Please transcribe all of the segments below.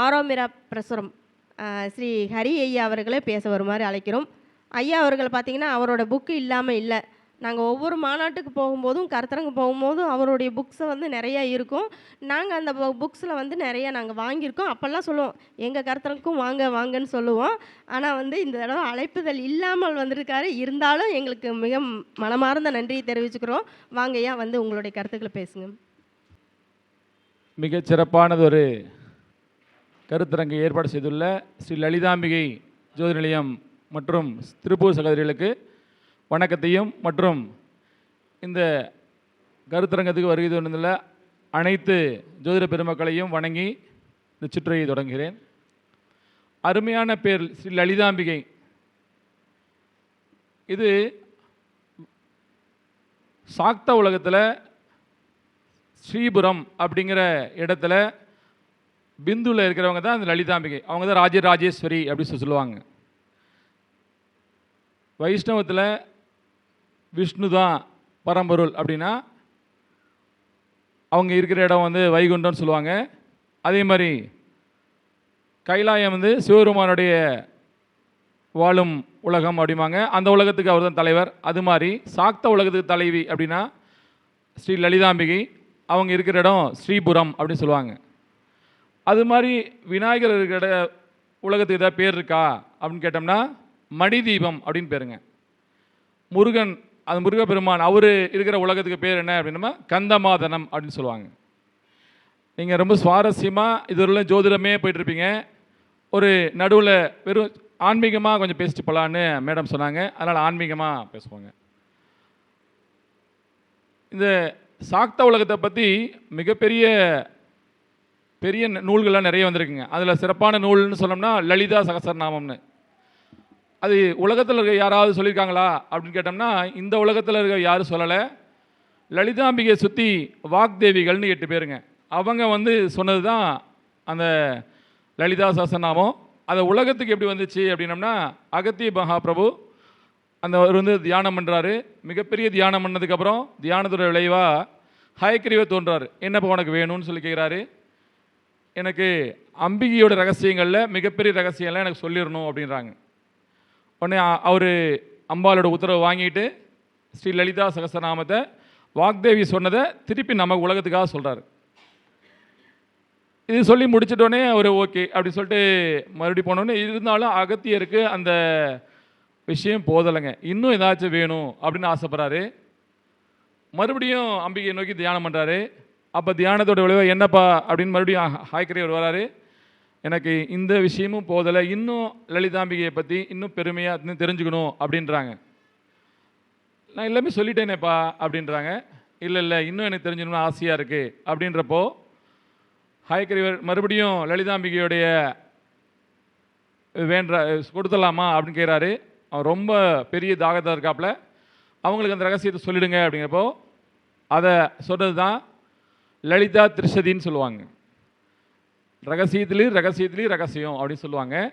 ஆரோமிரா பிரசுரம் ஸ்ரீ ஹரி ஐயா அவர்களை பேச வருமாறு அழைக்கிறோம். ஐயா அவர்கள் பார்த்தீங்கன்னா அவரோட புக்கு இல்லாமல் இல்லை. நாங்கள் ஒவ்வொரு மாநாட்டுக்கு போகும்போதும் கருத்தரங்கு போகும்போதும் அவருடைய புக்ஸை வந்து நிறையா இருக்கும். நாங்கள் அந்த புக்ஸில் வந்து நிறையா நாங்கள் வாங்கியிருக்கோம். அப்போல்லாம் சொல்லுவோம் எங்கள் கருத்தரங்குக்கும் வாங்க வாங்கன்னு சொல்லுவோம். ஆனால் வந்து இந்த தடவை அழைப்புதல் இல்லாமல் வந்திருக்காரு. இருந்தாலும் எங்களுக்கு மிக மனமார்ந்த நன்றியை தெரிவிச்சுக்கிறோம். ஏன் வந்து உங்களுடைய கருத்துக்களை பேசுங்க. மிகச் சிறப்பானது ஒரு கருத்தரங்கை ஏற்பாடு செய்துள்ள ஸ்ரீ லலிதாம்பிகை ஜோதி நிலையம் மற்றும் திருப்பூர் சகோதரிகளுக்கு வணக்கத்தையும் மற்றும் இந்த கருத்தரங்கத்துக்கு வருகை தந்துள்ள அனைத்து ஜோதிட பெருமக்களையும் வணங்கி இந்த சுற்றையை தொடங்குகிறேன். அருமையான பேர் ஸ்ரீ லலிதாம்பிகை. இது சாக்த உலகத்தில் ஸ்ரீபுரம் அப்படிங்கிற இடத்துல பிந்துவில் இருக்கிறவங்க தான் அந்த லலிதாம்பிகை. அவங்க தான் ராஜராஜேஸ்வரி அப்படின்னு சொல்லி சொல்லுவாங்க. வைஷ்ணவத்தில் விஷ்ணு தான் பரம்பொருள் அப்படின்னா அவங்க இருக்கிற இடம் வந்து வைகுண்டம்னு சொல்லுவாங்க. அதே மாதிரி கைலாயம் வந்து சிவபெருமானுடைய வாழும் உலகம் அப்படிம்பாங்க. அந்த உலகத்துக்கு அவர் தான் தலைவர். அது மாதிரி சாக்த உலகத்துக்கு தலைவி அப்படின்னா ஸ்ரீ லலிதாம்பிகை. அவங்க இருக்கிற இடம் ஸ்ரீபுரம் அப்படின்னு சொல்லுவாங்க. அது மாதிரி விநாயகர் இருக்கிற உலகத்துக்கு ஏதாவது பேர் இருக்கா அப்படின்னு கேட்டோம்னா மணிதீபம் அப்படின்னு பேருங்க. முருகன் அது முருகப்பெருமான் அவர் இருக்கிற உலகத்துக்கு பேர் என்ன அப்படின்னா கந்தமாதனம் அப்படின்னு சொல்லுவாங்க. நீங்கள் ரொம்ப சுவாரஸ்யமாக இதுவரையிலும் ஜோதிடமே போயிட்டுருப்பீங்க ஒரு நடுவில் வெறும் ஆன்மீகமாக கொஞ்சம் பேசிட்டு போகலான்னு மேடம் சொன்னாங்க. அதனால் ஆன்மீகமாக பேசுவாங்க. இந்த சாக்த உலகத்தை பற்றி மிகப்பெரிய பெரிய ந- நூல்கள்லாம் நிறைய வந்திருக்குங்க. அதில் சிறப்பான நூல்னு சொன்னோம்னா லலிதா சகசரநாமம்னு. அது உலகத்தில் இருக்க யாராவது சொல்லியிருக்காங்களா அப்படின்னு கேட்டோம்னா இந்த உலகத்தில் இருக்க யாரும் சொல்லலை. லலிதாம்பிகையை சுற்றி வாக்தேவிகள்னு எட்டு பேருங்க. அவங்க வந்து சொன்னது தான் அந்த லலிதா சகசரநாமம். அதை உலகத்துக்கு எப்படி வந்துச்சு அப்படின்னம்னா அகத்திய மகாபிரபு அந்த அவர் வந்து தியானம் பண்ணுறாரு மிகப்பெரிய தியானம் பண்ணதுக்கப்புறம் தியானத்தோட விளைவாக ஹயக்கிரிவை தோன்றார். என்னப்பா உனக்கு வேணும்னு சொல்லி கேட்குறாரு எனக்கு அம்பிகையோட ரகசியங்களில் மிகப்பெரிய ரகசியம்லாம் எனக்கு சொல்லிடணும் அப்படின்றாங்க. உடனே அவர் அம்பாளோட உத்தரவு வாங்கிட்டு ஸ்ரீ லலிதா சகசநாமத்தை வாக்தேவி சொன்னதை திருப்பி நம்ம உலகத்துக்காக சொல்கிறாரு இது சொல்லி முடிச்சிட்டோடனே அவர் ஓகே அப்படி சொல்லிட்டு மறுபடியும் போனோடனே இருந்தாலும் அகத்தியருக்கு அந்த விஷயம் போதலைங்க. இன்னும் ஏதாச்சும் வேணும் அப்படின்னு ஆசைப்பட்றாரு. மறுபடியும் அம்பிகையை நோக்கி தியானம் பண்ணுறாரு அப்போ தியானத்தோட விளைவு என்னப்பா அப்படின்னு மறுபடியும் ஹாய்க்கரையர் வராரு எனக்கு இந்த விஷயமும் போதலை இன்னும் லலிதாம்பிகையை பற்றி இன்னும் பெருமையாக இன்னும் தெரிஞ்சுக்கணும் அப்படின்றாங்க. நான் எல்லாமே சொல்லிட்டேனேப்பா அப்படின்றாங்க. இல்லை இல்லை இன்னும் எனக்கு தெரிஞ்சுக்கணும்னு ஆசையாக இருக்குது அப்படின்றப்போ ஹாய்கரிவர் மறுபடியும் லலிதாம்பிகையுடைய வேண்ட கொடுத்துடலாமா அப்படின்னு கேட்குறாரு அவன் ரொம்ப பெரிய தாகத்தாக இருக்காப்புல அவங்களுக்கு அந்த ரகசியத்தை சொல்லிடுங்க அப்படிங்கிறப்போ அதை சொல்கிறது தான் லலிதா திரிஷதின்னு சொல்லுவாங்க. ரகசியத்துலேயும் ரகசியத்துலேயும் ரகசியம் அப்படின்னு சொல்லுவாங்க.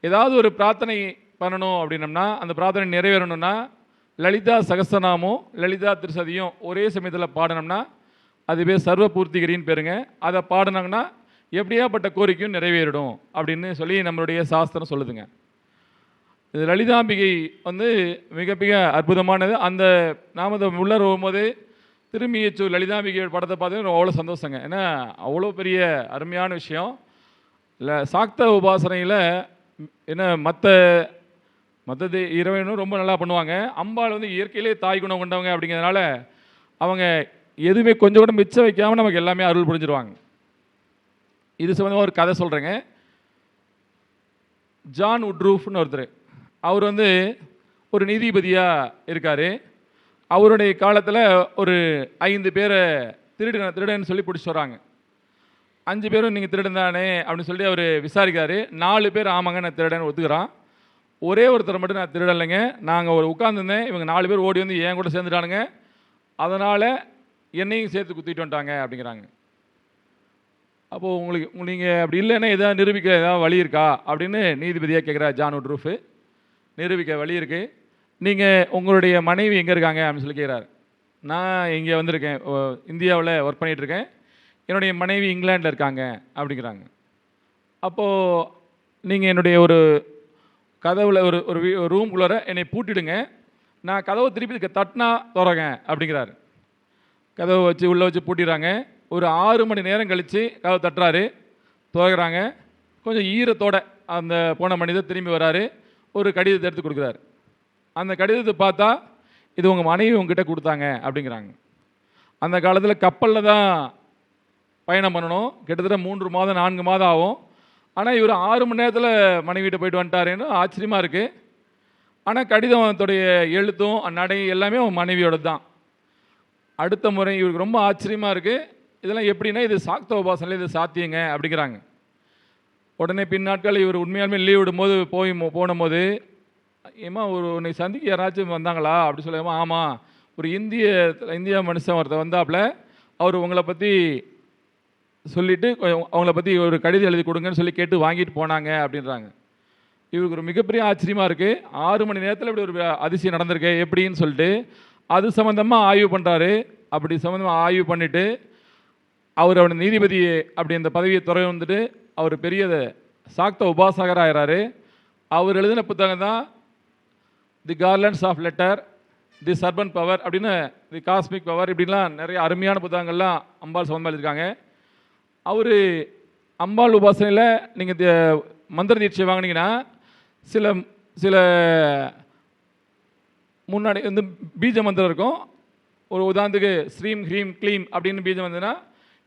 ஏதாவது ஒரு பிரார்த்தனை பண்ணணும் அப்படின்னம்னா அந்த பிரார்த்தனை நிறைவேறணும்னா லலிதா சகசநாமும் லலிதா திருசதியும் ஒரே சமயத்தில் பாடினோம்னா அது சர்வ சர்வபூர்த்திகரின்னு பேருங்க. அதை பாடினாங்கன்னா எப்படியாப்பட்ட கோரிக்கையும் நிறைவேறிடும் அப்படின்னு சொல்லி நம்மளுடைய சாஸ்திரம் சொல்லுதுங்க. இது லலிதாம்பிகை வந்து மிக மிக அற்புதமானது. அந்த நாம அதை உள்ளே போகும்போது திரும்பியச்சு லலிதாம்பிகை படத்தை பார்த்து அவ்வளோ சந்தோஷங்க. ஏன்னா அவ்வளோ பெரிய அருமையான விஷயம். இல்லை சாக்த உபாசனையில் என்ன மற்ற மற்றது இறைவனும் ரொம்ப நல்லா பண்ணுவாங்க. அம்பாள் வந்து இயற்கையிலே தாய் குணம் கொண்டவங்க அப்படிங்கிறதுனால அவங்க எதுவுமே கொஞ்சம் கூட மிச்சம் வைக்காமல் நமக்கு எல்லாமே அருள் புரிஞ்சிருவாங்க. இது சம்மந்தமாக ஒரு கதை சொல்கிறேங்க ஜான் உட்ரூஃப்னு ஒருத்தர். அவர் வந்து ஒரு நீதிபதியாக இருக்கார். அவருடைய காலத்தில் ஒரு ஐந்து பேரை திருடு திருடன்னு சொல்லி பிடிச்சி வராங்க அஞ்சு பேரும் நீங்கள் திருடன் தானே அப்படின்னு சொல்லி அவர் விசாரிக்கிறாரு. நாலு பேர் ஆமாங்க நான் திருடன் ஒத்துக்கிறான். ஒரே ஒருத்தர் மட்டும் நான் திருடலைங்க. நாங்கள் ஒரு உட்காந்துருந்தேன் இவங்க நாலு பேர் ஓடி வந்து என் கூட சேர்ந்துட்டானுங்க. அதனால் என்னையும் சேர்த்து குத்திட்டு வந்துட்டாங்க அப்படிங்கிறாங்க. அப்போது உங்களுக்கு நீங்கள் அப்படி இல்லைன்னா எதாவது நிரூபிக்க ஏதாவது வழி இருக்கா? அப்படின்னு நீதிபதியாக கேட்குறா ஜான் உட்ரூஃபு. நிரூபிக்க வழி இருக்குது நீங்கள் உங்களுடைய மனைவி எங்கே இருக்காங்க அப்படின்னு சொல்லி கேட்குறாரு நான் இங்கே வந்திருக்கேன். இந்தியாவில் ஒர்க் பண்ணிகிட்ருக்கேன் என்னுடைய மனைவி இங்கிலாண்டில் இருக்காங்க அப்படிங்கிறாங்க. அப்போது நீங்கள் என்னுடைய ஒரு கதவில் ஒரு ஒரு ரூம்குள்ளார என்னை பூட்டிடுங்க. நான் கதவை திருப்பி தட்டினா திறங்க அப்படிங்கிறாரு. கதவை வச்சு உள்ளே வச்சு பூட்டிடுறாங்க. ஒரு ஆறு மணி நேரம் கழித்து கதவை தட்டுறாரு. துவக்கிறாங்க. கொஞ்சம் ஈரத்தோட அந்த போன மனிதர் திரும்பி வராரு ஒரு கடிதத்தை எடுத்து கொடுக்குறாரு. அந்த கடிதத்தை பார்த்தா இது உங்கள் மனைவி உங்ககிட்ட கொடுத்தாங்க அப்படிங்கிறாங்க. அந்த காலத்தில் கப்பலில் தான் பயணம் பண்ணணும். கிட்டத்தட்ட மூன்று மாதம் நான்கு மாதம் ஆகும். ஆனால் இவர் ஆறு மணி நேரத்தில் மனைவிட்டு போயிட்டு வந்துட்டாருன்னு ஆச்சரியமாக இருக்குது ஆனால் கடிதத்துடைய எழுத்தும் நடை எல்லாமே அவன் மனைவியோட தான். அடுத்த முறை இவருக்கு ரொம்ப ஆச்சரியமாக இருக்குது இதெல்லாம் எப்படின்னா இது சாக்த உபாசனில் இது சாத்தியங்க அப்படிங்கிறாங்க. உடனே பின்னாட்கள் இவர் உண்மையாலுமே லீவ் விடும்போது போய் மோ- போன போது ஏமா ஒரு உன்னை சந்திக்க யாராச்சும் வந்தாங்களா? அப்படி சொல்லுமா ஆமாம் ஒரு இந்திய இந்திய மனுஷன் ஒருத்தர் வந்தாப்புல அவர் உங்களை பற்றி சொல்லிட்டு அவங்கள பற்றி ஒரு கடிதம் எழுதி கொடுங்கன்னு சொல்லி கேட்டு வாங்கிட்டு போனாங்க அப்படின்றாங்க. இவருக்கு ஒரு மிகப்பெரிய ஆச்சரியமாக இருக்குது ஆறு மணி நேரத்தில் இப்படி ஒரு அதிசயம் நடந்திருக்கு. எப்படின்னு சொல்லிட்டு அது சம்மந்தமாக ஆய்வு பண்ணுறாரு அப்படி சம்மந்தமாக ஆய்வு பண்ணிவிட்டு அவர் அவனை நீதிபதி அப்படி அந்த பதவியை துறை வந்துட்டு அவர் பெரிய சாக்த உபாசகர் ஆகிறாரு அவர் எழுதின புத்தகம் தான் the garlands of letter the serpent power அப்படின்னு தி காஸ்மிக் பவர் இப்படிலாம் நிறைய அருமையான புத்தகங்கள்லாம் அம்பாள் சம்பந்தமாக எழுதியிருக்காங்க. அவர் அம்பாள் உபாசனையில் நீங்கள் மந்திர தீட்சை வாங்குனீங்கன்னா சில சில முன்னாடி வந்து பீஜ மந்திரம் இருக்கும். ஒரு உதாரணத்துக்கு ஸ்ரீம் ஹ்ரீம் க்ளீம் அப்படின்னு பீஜம் வந்ததுன்னா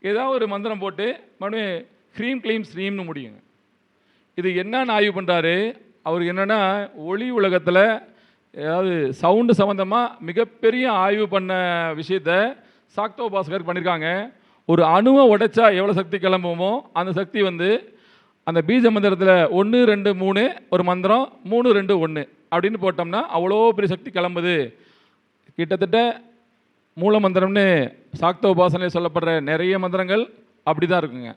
ஏதாவது ஒரு மந்திரம் போட்டு மறுபடியும் ஹ்ரீம் க்ளீம் ஸ்ரீம்னு முடியுங்க. இது என்னன்னு ஆய்வு பண்ணுறாரு அவர் என்னென்னா ஒளி உலகத்தில் ஏதாவது சவுண்டு சம்மந்தமாக மிகப்பெரிய ஆய்வு பண்ண விஷயத்த சாக்தோ பாஸ்கர் பண்ணியிருக்காங்க ஒரு அணுவை உடைச்சா எவ்வளோ சக்தி கிளம்புமோ அந்த சக்தி வந்து அந்த பீஜ மந்திரத்தில் ஒன்று ரெண்டு மூணு ஒரு மந்திரம் மூணு ரெண்டு ஒன்று அப்படின்னு போட்டோம்னா அவ்வளோ பெரிய சக்தி கிளம்புது. கிட்டத்தட்ட மூல மந்திரம்னு சாக்த உபாசனையில் சொல்லப்படுற நிறைய மந்திரங்கள் அப்படி தான் இருக்குங்க.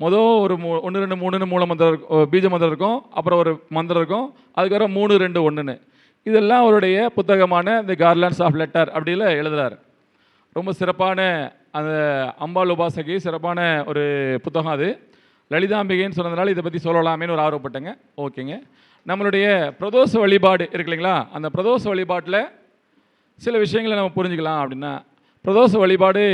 மொதல் ஒரு மூ ஒன்று ரெண்டு மூணுன்னு மூல மந்திரம் இருக்கும், பீஜ மந்திரம் இருக்கும் அப்புறம் ஒரு மந்திரம் இருக்கும் அதுக்கப்புறம் மூணு ரெண்டு ஒன்றுன்னு இதெல்லாம் அவருடைய புத்தகமான தி கார்லான்ஸ் ஆஃப் லெட்டர் அப்படியில் எழுதுகிறார் ரொம்ப சிறப்பான அந்த அம்பாள் உபாசகி சிறப்பான ஒரு புத்தகம் அது. லலிதாம்பிகைன்னு சொன்னதுனால இதை பற்றி சொல்லலாமேன்னு ஒரு ஆர்வப்பட்டேங்க. ஓகேங்க. நம்மளுடைய பிரதோஷ வழிபாடு இருக்கு இல்லைங்களா? அந்த பிரதோஷ வழிபாட்டில் சில விஷயங்களை நம்ம புரிஞ்சுக்கலாம் அப்படின்னா பிரதோஷ வழிபாடு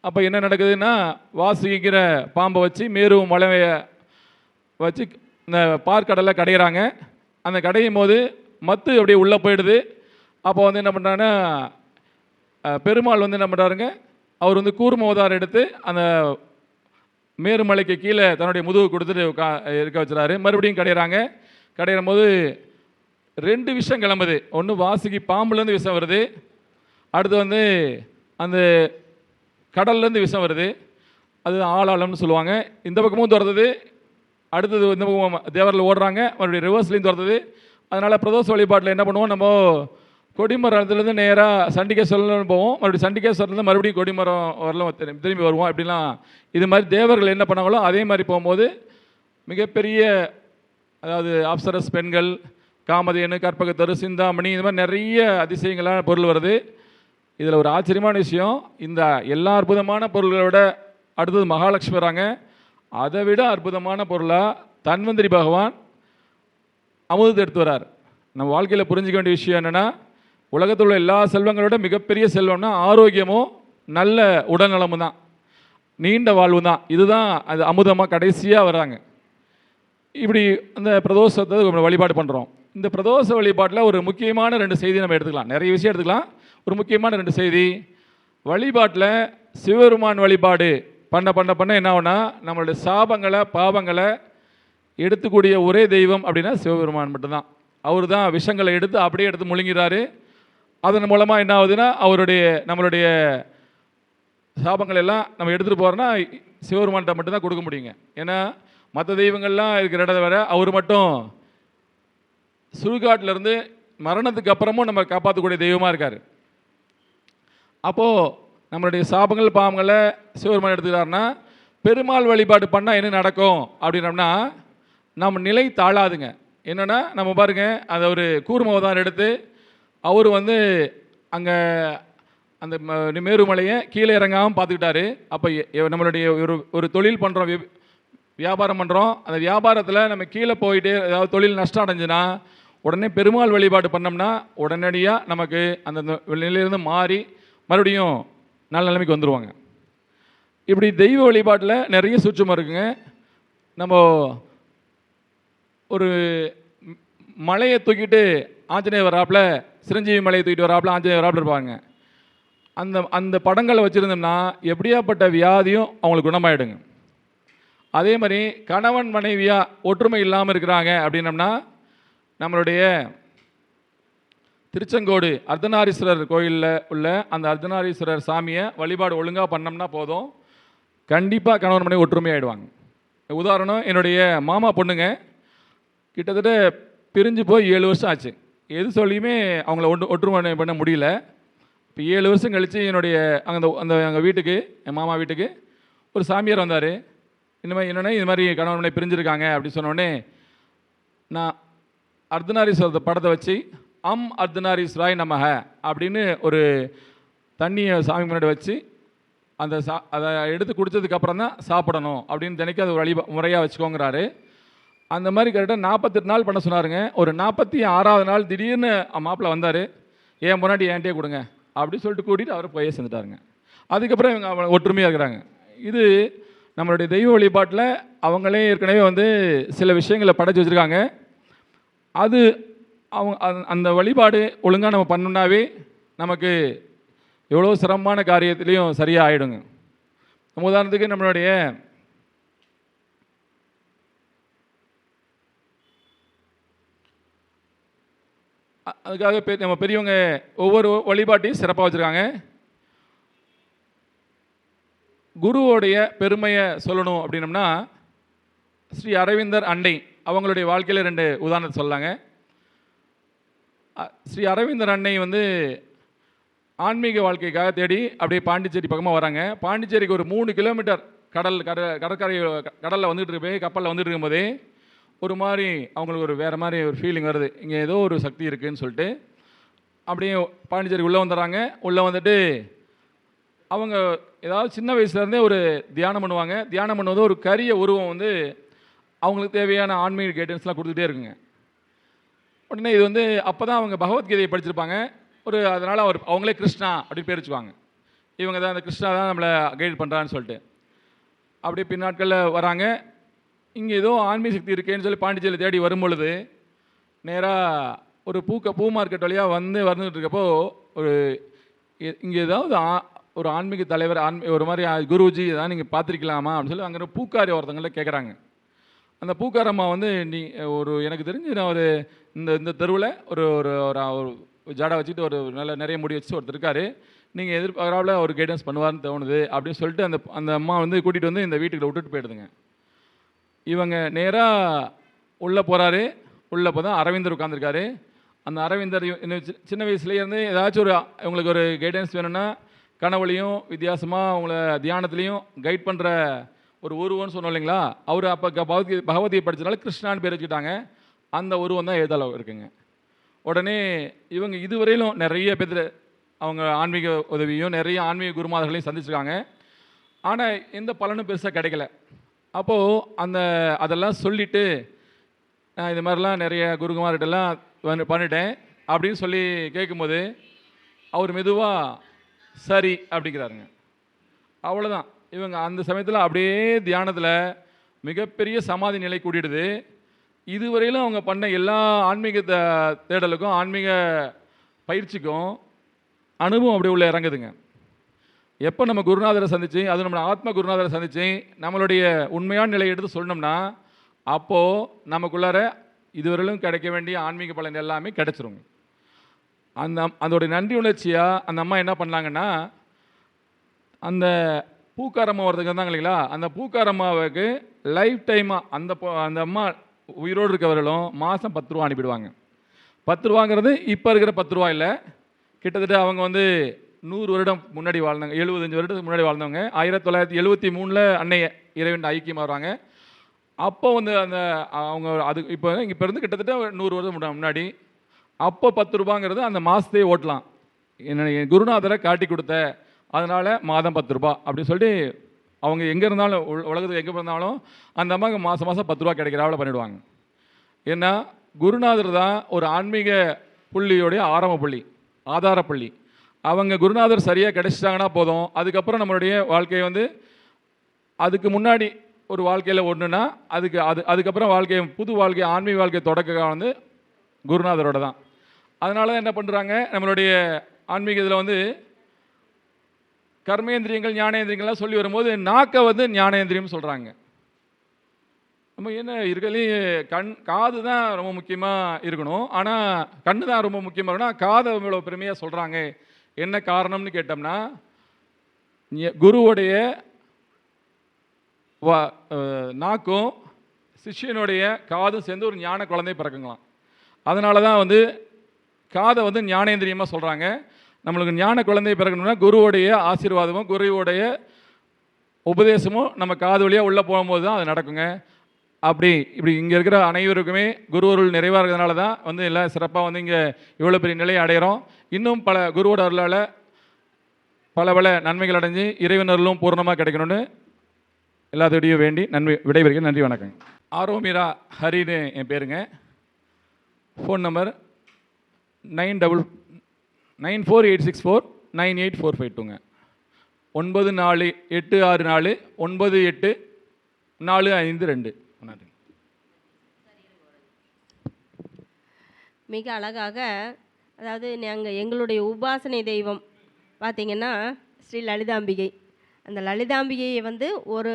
அப்போ என்ன நடக்குதுன்னா வாசிக்கிற பாம்பை வச்சு மேரு மலைய வச்சு இந்த பார்க்கடலை கடையிறாங்க. அந்த கடையும் போது மத்து அப்படியே உள்ளே போயிடுது. அப்போ வந்து என்ன பண்ணுறாங்கன்னா பெருமாள் வந்து என்ன பண்ணுறாருங்க அவர் வந்து கூர்ம அவதாரம் எடுத்து அந்த மேருமலைக்கு கீழே தன்னுடைய முதுகு கொடுத்துட்டு கா இருக்க வச்சுறாரு. மறுபடியும் கடையிறாங்க. கடையிறும் போது ரெண்டு விஷம் கிளம்புது. ஒன்று வாசுகி பாம்புலேருந்து விஷம் வருது. அடுத்து வந்து அந்த கடல்லேருந்து விஷம் வருது. அது ஆளாளம்னு சொல்லுவாங்க. இந்த பக்கமும் துரத்துது. அடுத்தது இந்த பக்கம் தேவரில் ஓடுறாங்க. மறுபடியும் ரிவர்ஸ்லேயும் துரத்துது. அதனால் பிரதோஷ வழிபாட்டில் என்ன பண்ணுவோம்? நம்ம கொடிமரத்துலேருந்து நேராக சண்டிகேஸ்வரில் போவோம். மறுபடியும் சண்டிகேஸ்வரர்லேருந்து மறுபடியும் கொடிமரம் வரலாம் திரும்பி திரும்பி வருவோம் அப்படிலாம். இது மாதிரி தேவர்கள் என்ன பண்ணாங்களோ அதே மாதிரி போகும்போது மிகப்பெரிய அதாவது அப்சரஸ் பெண்கள் காமதேனு கற்பகத்தரு சிந்தாமணி இந்த மாதிரி நிறைய அதிசயங்களான பொருள் வருது. இதில் ஒரு ஆச்சரியமான விஷயம். இந்த எல்லா அற்புதமான பொருள்களை விட அடுத்தது மகாலட்சுமி வராங்க. அதை விட அற்புதமான பொருளாக தன்வந்திரி பகவான் அமுதத்தை எடுத்து வரார் நம்ம வாழ்க்கையில் புரிஞ்சுக்க வேண்டிய விஷயம் என்னென்னா உலகத்தில் உள்ள எல்லா செல்வங்களோட மிகப்பெரிய செல்வம்னா ஆரோக்கியமும் நல்ல உடல்நலமும் தான் நீண்ட வாழ்வு தான் இதுதான் அது அமுதமாக கடைசியாக வராங்க இப்படி அந்த பிரதோஷத்தை நம்ம வழிபாடு பண்ணுறோம் இந்த பிரதோஷ வழிபாட்டில் ஒரு முக்கியமான ரெண்டு செய்தி நம்ம எடுத்துக்கலாம். நிறைய விஷயம் எடுத்துக்கலாம். ஒரு முக்கியமான ரெண்டு செய்தி. வழிபாட்டில் சிவபெருமான் வழிபாடு பண்ண பண்ண பண்ண என்ன ஆகுனா நம்மளுடைய சாபங்களை பாவங்களை எடுத்துக்கூடிய ஒரே தெய்வம் அப்படின்னா சிவபெருமான் மட்டும்தான். அவர் தான் விஷங்களை எடுத்து அப்படியே எடுத்து முழுங்கிறாரு. அதன் மூலமாக என்ன ஆகுதுன்னா அவருடைய நம்மளுடைய சாபங்கள் எல்லாம் நம்ம எடுத்துகிட்டு போகிறோன்னா சிவபெருமான்கிட்ட மட்டும்தான் கொடுக்க முடியுங்க. ஏன்னா மற்ற தெய்வங்கள்லாம் இருக்கிற இடத்த வர அவர் மட்டும் சுடுகாட்டிலேருந்து மரணத்துக்கு அப்புறமும் நம்ம காப்பாற்றக்கூடிய தெய்வமாக இருக்கார். அப்போது நம்மளுடைய சாபங்கள் பாவங்களை சிவபெருமான் எடுத்துக்கிறாருன்னா பெருமாள் வழிபாடு பண்ணால் என்ன நடக்கும் அப்படின்னம்னா நம்ம நிலை தாழாதுங்க. என்னென்னா நம்ம பாருங்க அதை ஒரு கூர்மவதாரம் எடுத்து அவர் வந்து அங்கே அந்த மேருமலையை கீழே இறங்காமல் பார்த்துக்கிட்டாரு. அப்போ நம்மளுடைய ஒரு ஒரு தொழில் பண்ணுறோம் வியாபாரம் பண்ணுறோம் அந்த வியாபாரத்தில் நம்ம கீழே போயிட்டு ஏதாவது தொழில் நஷ்டம் அடைஞ்சுன்னா உடனே பெருமாள் வழிபாடு பண்ணோம்னா உடனடியாக நமக்கு அந்த நிலையிலேருந்து மாறி மறுபடியும் நல்ல நிலைமைக்கு வந்துடுவாங்க இப்படி தெய்வ வழிபாட்டில் நிறைய சூட்சமாக இருக்குங்க. நம்ம ஒரு மலையை தூக்கிட்டு ஆஞ்சநேயர் வராப்பில் சிரஞ்சீவி மலையை தூக்கிட்டு வராப்புல ஆஞ்சநேயர் வராப்பில் இருப்பாங்க. அந்த அந்த படங்களை வச்சுருந்தோம்னா எப்படியாப்பட்ட வியாதியும் அவங்களுக்கு குணமாயிடுங்க. அதே மாதிரி கணவன் மனைவியாக ஒற்றுமை இல்லாமல் இருக்கிறாங்க அப்படின்னம்னா நம்மளுடைய திருச்செங்கோடு அர்த்தநாரீஸ்வரர் கோயிலில் உள்ள அந்த அர்த்தநாரீஸ்வரர் சாமியை வழிபாடு ஒழுங்காக பண்ணோம்னா போதும். கண்டிப்பாக கணவன் மனைவி ஒற்றுமையாகிடுவாங்க உதாரணம் என்னுடைய மாமா பொண்ணுங்க கிட்டத்தட்ட பிரிஞ்சு போய் ஏழு வருஷம் ஆச்சு. எது சொல்லியுமே அவங்கள ஒன்று ஒற்றுமை பண்ண முடியல. இப்போ ஏழு வருஷம் கழித்து என்னுடைய அந்த அந்த எங்கள் வீட்டுக்கு என் மாமா வீட்டுக்கு ஒரு சாமியார் வந்தார். இந்த மாதிரி என்னென்னா இது மாதிரி கணவன் பிரிஞ்சுருக்காங்க பிரிஞ்சிருக்காங்க அப்படி சொன்னோடனே நான் அர்த்தநாரீஸ்வரர் படத்தை வச்சு அம் அர்த்தநாரீஸ்வராய் நமக அப்படின்னு ஒரு தண்ணியை சாமி முன்னாடி வச்சு அந்த சா அதை எடுத்து குடித்ததுக்கப்புறம் தான் சாப்பிடணும் அப்படின்னு தினைக்கு அது ஒரு வழி முறையாக வச்சுக்கோங்கிறாரு. அந்த மாதிரி கரெக்டாக நாற்பத்தெட்டு நாள் பண்ண சொன்னாருங்க. ஒரு நாற்பத்தி ஆறாவது நாள் திடீர்னு மாப்பிள்ளை வந்தார். ஏன் முன்னாடி என்கிட்டயே கொடுங்க. அப்படின்னு சொல்லிட்டு கூட்டிகிட்டு அவரை போய் சேர்ந்துட்டாருங்க அதுக்கப்புறம் இவங்க அவங்க ஒற்றுமையாக இருக்கிறாங்க. இது நம்மளுடைய தெய்வ வழிபாட்டில் அவங்களே ஏற்கனவே வந்து சில விஷயங்களை படைச்சி வச்சுருக்காங்க. அது அவங்க அந்த- அந்த வழிபாடு ஒழுங்காக நம்ம பண்ணோம்னாவே நமக்கு எவ்வளோ சிரமமான காரியத்துலேயும் சரியாக ஆகிடுங்க உதாரணத்துக்கு நம்மளுடைய அதுக்காக பெ- நம்ம பெரியவங்க ஒவ்வொரு வழிபாட்டையும் சிறப்பாக வச்சுருக்காங்க. குருவோடைய பெருமையை சொல்லணும் அப்படின்னம்னா ஸ்ரீ அரவிந்தர் அண்டை அவங்களுடைய வாழ்க்கையில் ரெண்டு உதாரணத்தை சொல்லாங்க ஸ்ரீ அரவிந்தர் அன்னை வந்து ஆன்மீக வாழ்க்கைக்காக தேடி அப்படியே பாண்டிச்சேரி பக்கமாக வராங்க. பாண்டிச்சேரிக்கு ஒரு மூணு கிலோமீட்டர் கடல் கட கடற்கரை கடலில் வந்துட்டு இருக்கு கப்பலில் வந்துட்டு இருக்கும்போதே ஒரு மாதிரி அவங்களுக்கு ஒரு வேறு மாதிரி ஒரு ஃபீலிங் வருது. இங்கே ஏதோ ஒரு சக்தி இருக்குன்னு சொல்லிட்டு அப்படியே பாண்டிச்சேரி உள்ளே வந்துடுறாங்க. உள்ளே வந்துட்டு அவங்க ஏதாவது சின்ன வயசுலேருந்தே ஒரு தியானம் பண்ணுவாங்க. தியானம் பண்ணுவது ஒரு கரிய உருவம் வந்து அவங்களுக்கு தேவையான ஆன்மீக கைடன்ஸ்லாம் கொடுத்துட்டே இருக்குங்க. உடனே இது வந்து அப்போ தான் அவங்க பகவத்கீதையை படிச்சிருப்பாங்க. ஒரு அதனால் அவர் அவங்களே கிருஷ்ணா அப்படின்னு பேர் வச்சுக்குவாங்க. இவங்க தான் அந்த கிருஷ்ணா தான் நம்மளை கைடு பண்ணுறான்னு சொல்லிட்டு. அப்படியே பின்னாட்களில் வராங்க. இங்கே ஏதோ ஆன்மீக சக்தி இருக்கேன்னு சொல்லி பாண்டிச்சேரியில் தேடி வரும் பொழுது நேராக ஒரு பூக்க பூ மார்க்கெட் வழியாக வந்து வந்துட்டு இருக்கப்போ ஒரு இங்கே ஏதாவது ஆ- ஒரு ஆன்மீக தலைவர் ஆன்மீ ஒரு மாதிரி குருஜி ஏதாவது நீங்கள் பார்த்துருக்கலாமா? அப்படின்னு சொல்லி அங்கே பூக்காரி ஒருத்தங்கள கேட்குறாங்க அந்த பூக்காரம்மா வந்து நீ ஒரு எனக்கு தெரிஞ்சு நான் ஒரு இந்த இந்த தெருவில் ஒரு ஒரு ஒரு ஒரு ஜாடை வச்சுட்டு ஒரு நல்ல நிறைய முடி வச்சு ஒருத்தர் இருக்காரு. நீங்கள் எதிர்பார்க்குறாப்புல ஒரு கைடன்ஸ் பண்ணுவார்னு தோணுது. அப்படின்னு சொல்லிட்டு அந்த அந்த அம்மா வந்து கூட்டிகிட்டு வந்து இந்த வீட்டுக்குள்ள விட்டுட்டு போயிடுதுங்க. இவங்க நேராக உள்ளே போகிறாரு உள்ளே போதான் அரவிந்தர் உட்காந்துருக்காரு அந்த அரவிந்தர் இன்னும் சி- சின்ன வயசுலேருந்தே ஏதாச்சும் ஒரு இவங்களுக்கு ஒரு கைடன்ஸ் வேணும்னா கனவுலையும் வித்தியாசமாக அவங்கள தியானத்துலேயும் கைட் பண்ணுற ஒரு உருவம்னு சொன்னோம் இல்லைங்களா? அவர் அப்போ பகவதி பகவதியை படித்ததுனால கிருஷ்ணான்னு பேர் வச்சுக்கிட்டாங்க. அந்த உருவம் தான் ஏதாளவு இருக்குங்க உடனே இவங்க இதுவரையிலும் நிறைய பேர் அவங்க ஆன்மீக உதவியும் நிறைய ஆன்மீக குருமார்களையும் சந்திச்சிருக்காங்க. ஆனால் எந்த பலனும் பெருசாக கிடைக்கல. அப்போது அந்த அதெல்லாம் சொல்லிவிட்டு நான் இது மாதிரிலாம் நிறைய குருகுமார்கிட்டலாம் வந்து பண்ணிட்டேன் அப்படின்னு சொல்லி கேட்கும்போது அவர் மெதுவாக சரி அப்படிங்கிறாருங்க. அவ்வளோதான் இவங்க அந்த சமயத்தில் அப்படியே தியானத்தில் மிகப்பெரிய சமாதி நிலை கூட்டிடுது இதுவரையிலும் அவங்க பண்ண எல்லா ஆன்மீக தேடலுக்கும் ஆன்மீக பயிற்சிக்கும் அனுபவம் அப்படியே உள்ளே இறங்குதுங்க. எப்போ நம்ம குருநாதரை சந்திச்சு அது நம்ம ஆத்ம குருநாதரை சந்தித்து நம்மளுடைய உண்மையான நிலையை எடுத்து சொன்னோம்னா அப்போது நமக்குள்ளார இதுவரையிலும் கிடைக்க வேண்டிய ஆன்மீக பலன் எல்லாமே கிடைச்சிருங்க அந்த அதோடைய நன்றி உணர்ச்சியாக அந்த அம்மா என்ன பண்ணாங்கன்னா அந்த பூக்காரம்மா ஒருத்தங்க இருந்தாங்க இல்லைங்களா? அந்த பூக்காரம்மாவுக்கு லைஃப் டைமாக அந்த அந்த அம்மா உயிரோடு இருக்கவர்களும் மாதம் பத்து ரூபா அனுப்பிடுவாங்க. பத்து ரூபாங்கிறது இப்போ இருக்கிற பத்து ரூபா இல்லை. கிட்டத்தட்ட அவங்க வந்து நூறு வருடம் முன்னாடி வாழ்ந்தாங்க எழுபத்தஞ்சு வருடத்துக்கு முன்னாடி வாழ்ந்தவங்க. ஆயிரத்தி தொள்ளாயிரத்தி எழுபத்தி மூணில் அன்னைய இறைவன் ஐக்கியமாக வருவாங்க அப்போ வந்து அந்த அவங்க அது இப்போ இப்போ இருந்து கிட்டத்தட்ட நூறு வருடம் முன்னாடி. அப்போ பத்து ரூபாங்கிறது அந்த மாதத்தையே ஓட்டலாம். என்ன குருநாதரை காட்டி கொடுத்த அதனால் மாதம் பத்து ரூபா அப்படின்னு சொல்லிட்டு அவங்க எங்கே இருந்தாலும் உலகத்துக்கு எங்கே இருந்தாலும் அந்த அம்மாவுக்கு மாதம் மாதம் பத்து ரூபா கிடைக்கிறாவில் பண்ணிடுவாங்க. ஏன்னா குருநாதர் தான் ஒரு ஆன்மீக புள்ளியோடைய ஆரம்ப புள்ளி ஆதார புள்ளி. அவங்க குருநாதர் சரியாக கிடச்சிட்டாங்கன்னா போதும். அதுக்கப்புறம் நம்மளுடைய வாழ்க்கையை வந்து அதுக்கு முன்னாடி ஒரு வாழ்க்கையில் ஒன்றுனா அதுக்கு அது அதுக்கப்புறம் வாழ்க்கையை புது வாழ்க்கை ஆன்மீக வாழ்க்கை தொடக்க வந்து குருநாதரோட தான். அதனால தான் என்ன பண்ணுறாங்க நம்மளுடைய ஆன்மீக இதில் வந்து கர்மேந்திரியங்கள் ஞானேந்திரியங்கள்லாம் சொல்லி வரும்போது நாக்கை வந்து ஞானேந்திரியம் சொல்கிறாங்க நம்ம என்ன இருக்கிறதுலே கண் காது தான் ரொம்ப முக்கியமாக இருக்கணும். ஆனால் கண்ணு தான் ரொம்ப முக்கியமாக இருக்கணும். காதை இவ்வளோ பெருமையாக சொல்கிறாங்க என்ன காரணம்னு கேட்டோம்னா குருவுடைய நாக்கும் சிஷ்யனுடைய காதும் சேர்ந்து ஒரு ஞான குழந்தை பிறக்குங்களாம். அதனால தான் வந்து காதை வந்து ஞானேந்திரியமாக சொல்கிறாங்க நம்மளுக்கு ஞான குழந்தை பிறக்கணும்னா குருவுடைய ஆசீர்வாதமும் குருவுடைய உபதேசமும் நம்ம காது வழியாக உள்ளே போகும்போது தான் அது நடக்குங்க. அப்படி இப்படி இங்கே இருக்கிற அனைவருக்குமே குருவருள் நிறைவாக இருக்கிறதுனால தான் வந்து எல்லாம் சிறப்பாக வந்து இங்கே இவ்வளோ பெரிய நிலையை அடைகிறோம் இன்னும் பல குருவோட அருளால் பல பல நன்மைகள் அடைஞ்சு இறைவினர்களும் பூர்ணமாக கிடைக்கணும்னு எல்லாத்தோடையும் வேண்டி நன்மை விடைபெறுகிறேன். நன்றி வணக்கம். ஆரோமிரா ஹரின்னு என் பேருங்க. Phone number nine double nine four eight six four nine eight four five டூங்க ஒன்பது நாலு எட்டு ஆறு நாலு ஒன்பது எட்டு நாலு ஐந்து ரெண்டு. நன்றி மிக அழகாக அதாவது நாங்கள் எங்களுடைய உபாசனை தெய்வம் பார்த்திங்கன்னா ஸ்ரீ லலிதாம்பிகை. அந்த லலிதாம்பிகையை வந்து ஒரு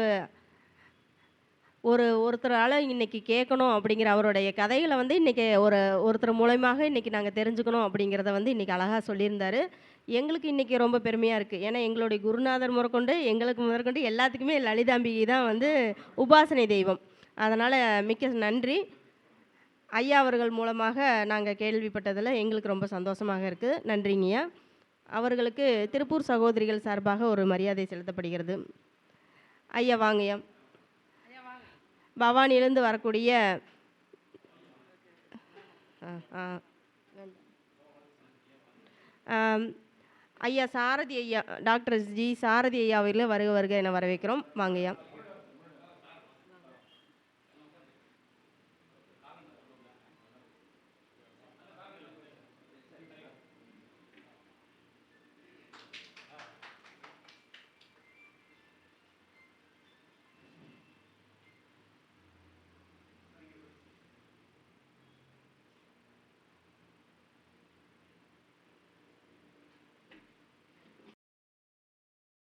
ஒரு ஒருத்தரால் இன்றைக்கி கேட்கணும் அப்படிங்கிற அவருடைய கதைகளை வந்து இன்றைக்கி ஒரு ஒருத்தர் மூலயமாக இன்றைக்கி நாங்கள் தெரிஞ்சுக்கணும் அப்படிங்கிறத வந்து இன்றைக்கி அழகாக சொல்லியிருந்தார். எங்களுக்கு இன்றைக்கி ரொம்ப பெருமையாக இருக்குது ஏன்னா எங்களுடைய குருநாதர் முதற்கொண்டு எங்களுக்கு முதற்கொண்டு எல்லாத்துக்குமே லலிதாம்பிகை தான் வந்து உபாசனை தெய்வம். அதனால் மிக்க நன்றி. ஐயா அவர்கள் மூலமாக நாங்கள் கேள்விப்பட்டதில் எங்களுக்கு ரொம்ப சந்தோஷமாக இருக்குது நன்றிங்கய்யா அவர்களுக்கு திருப்பூர் சகோதரிகள் சார்பாக ஒரு மரியாதை செலுத்தப்படுகிறது. ஐயா வாங்கய்யா பவானியிலேருந்து வரக்கூடிய ஐயா சாரதி ஐயா டாக்டர் ஜி சாரதி ஐயா அவர்களை வருக வருக என வரவேற்கிறோம். வாங்கய்யா